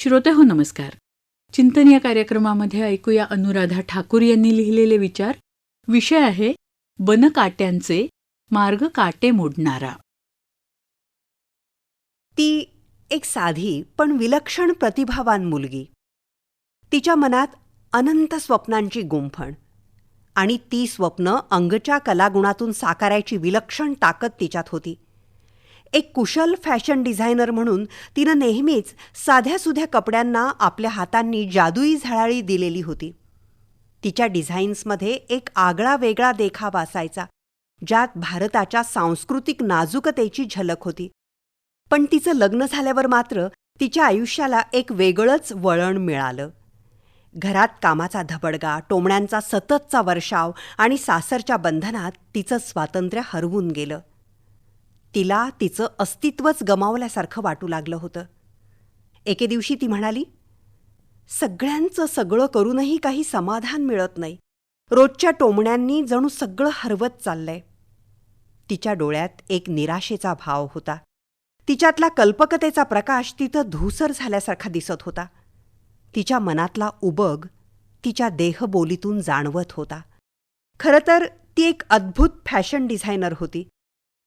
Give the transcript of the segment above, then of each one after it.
श्रोते हो नमस्कार. चिंतन या कार्यक्रमामध्ये ऐकूया अनुराधा ठाकूर यांनी लिहिलेले विचार. विषय आहे बनकाट्यांचे मार्ग काटे मोडणारा. ती एक साधी पण विलक्षण प्रतिभावान मुलगी. तिच्या मनात अनंत स्वप्नांची गुंफण आणि ती स्वप्न अंगच्या कलागुणातून साकारायची विलक्षण ताकद तिच्यात होती. एक कुशल फॅशन डिझायनर म्हणून तिनं नेहमीच साध्यासुध्या कपड्यांना आपल्या हातांनी जादुई झळाळी दिलेली होती. तिच्या डिझाईन्समध्ये एक आगळा वेगळा देखावा असायचा ज्यात भारताच्या सांस्कृतिक नाजूकतेची झलक होती. पण तिचं लग्न झाल्यावर मात्र तिच्या आयुष्याला एक वेगळंच वळण मिळालं. घरात कामाचा धबडगा टोमण्यांचा सततचा वर्षाव आणि सासरच्या बंधनात तिचं स्वातंत्र्य हरवून गेलं. तिला तिचं अस्तित्वच गमावल्यासारखं वाटू लागलं होतं. एके दिवशी ती म्हणाली सगळ्यांचं सगळं करूनही काही समाधान मिळत नाही. रोजच्या टोमण्यांनी जणू सगळं हरवत चाललंय. तिच्या डोळ्यात एक निराशेचा भाव होता. तिच्यातला कल्पकतेचा प्रकाश तिथं धूसर झाल्यासारखा दिसत होता. तिच्या मनातला उबग तिच्या देहबोलीतून जाणवत होता. खरं तर ती एक अद्भुत फॅशन डिझायनर होती.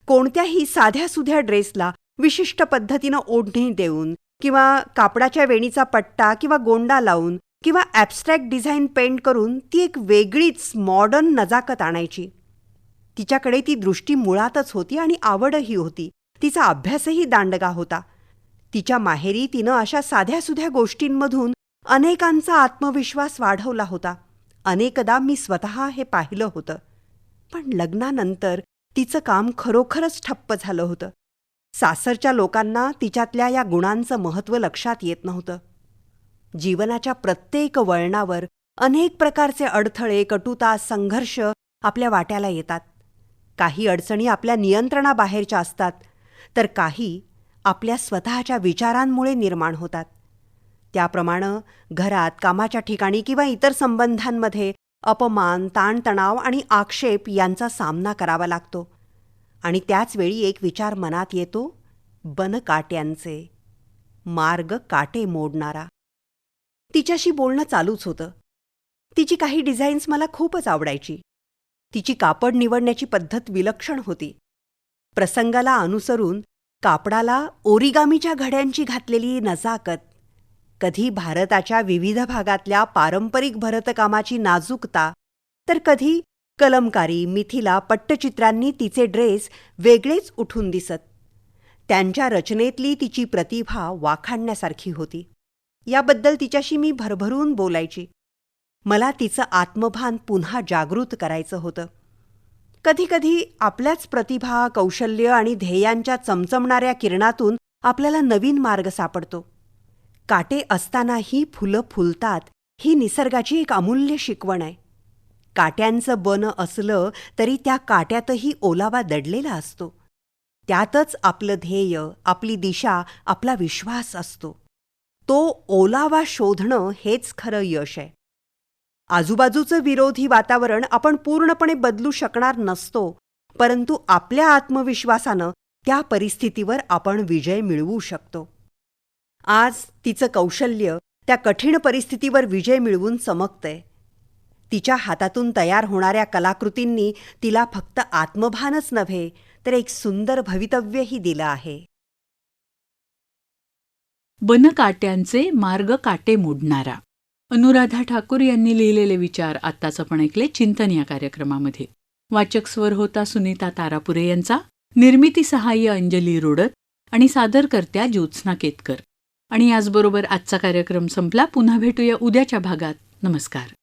कोणत्याही साध्यासुध्या ड्रेसला विशिष्ट पद्धतीनं ओढणी देऊन किंवा कापडाच्या वेणीचा पट्टा किंवा गोंडा लावून किंवा ॲबस्ट्रॅक्ट डिझाईन पेंट करून ती एक वेगळीच मॉडर्न नजाकत आणायची. तिच्याकडे ती दृष्टी मुळातच होती आणि आवडही होती. तिचा अभ्यासही दांडगा होता. तिच्या माहेरी तिनं अशा साध्यासुध्या गोष्टींमधून अनेकांचा आत्मविश्वास वाढवला होता. अनेकदा मी स्वतः हे पाहिलं होतं. पण लग्नानंतर तिचं काम खरोखरच ठप्प झालं होतं. सासरच्या लोकांना तिच्यातल्या या गुणांचं महत्त्व लक्षात येत नव्हतं. जीवनाच्या प्रत्येक वळणावर अनेक प्रकारचे अडथळे कटुता संघर्ष आपल्या वाट्याला येतात. काही अडचणी आपल्या नियंत्रणाबाहेरच्या असतात तर काही आपल्या स्वतःच्या विचारांमुळे निर्माण होतात. त्याप्रमाणे घरात कामाच्या ठिकाणी किंवा इतर संबंधांमध्ये अपमान ताणतणाव आणि आक्षेप यांचा सामना करावा लागतो. आणि त्याचवेळी एक विचार मनात येतो बनकाट्यांचे मार्ग काटे मोडणारा. तिच्याशी बोलणं चालूच होतं. तिची काही डिझाईन्स मला खूपच आवडायची. तिची कापड निवडण्याची पद्धत विलक्षण होती. प्रसंगाला अनुसरून कापडाला ओरिगामीच्या घड्यांची घातलेली नजाकत कधी भारताच्या विविध भागातल्या पारंपरिक भरतकामाची नाजूकता तर कधी कलमकारी मिथिला पट्टचित्रांनी तिचे ड्रेस वेगळेच उठून दिसत. त्यांच्या रचनेतली तिची प्रतिभा वाखाणण्यासारखी होती. याबद्दल तिच्याशी मी भरभरून बोलायची. मला तिचं आत्मभान पुन्हा जागृत करायचं होतं. कधीकधी आपल्याच प्रतिभा कौशल्य आणि ध्येयांच्या चमचमणाऱ्या किरणातून आपल्याला नवीन मार्ग सापडतो. काटे असतानाही फुलं फुलतात ही निसर्गाची एक अमूल्य शिकवण आहे. काट्यांचं बन असलं तरी त्या काट्यातही ओलावा दडलेला असतो. त्यातच आपलं ध्येय आपली दिशा आपला विश्वास असतो. तो ओलावा शोधणं हेच खरं यश आहे. आजूबाजूचं विरोधी वातावरण आपण पूर्णपणे बदलू शकणार नसतो परंतु आपल्या आत्मविश्वासानं त्या परिस्थितीवर आपण विजय मिळवू शकतो. आज तिचं कौशल्य त्या कठीण परिस्थितीवर विजय मिळवून चमकतंय. तिच्या हातातून तयार होणाऱ्या कलाकृतींनी तिला फक्त आत्मभानच नव्हे तर एक सुंदर भवितव्यही दिलं आहे. बनकाट्यांचे मार्ग काटे मोडणारा. अनुराधा ठाकूर यांनी लिहिलेले विचार आत्ताच आपण ऐकले चिंतन या कार्यक्रमामध्ये. वाचक स्वर होता सुनीता तारापुरे यांचा निर्मिती सहाय्य अंजली रोडत आणि सादरकर्त्या ज्योत्स्ना केतकर. आणि याचबरोबर आजचा कार्यक्रम संपला पुन्हा भेटूया उद्याच्या भागात. नमस्कार.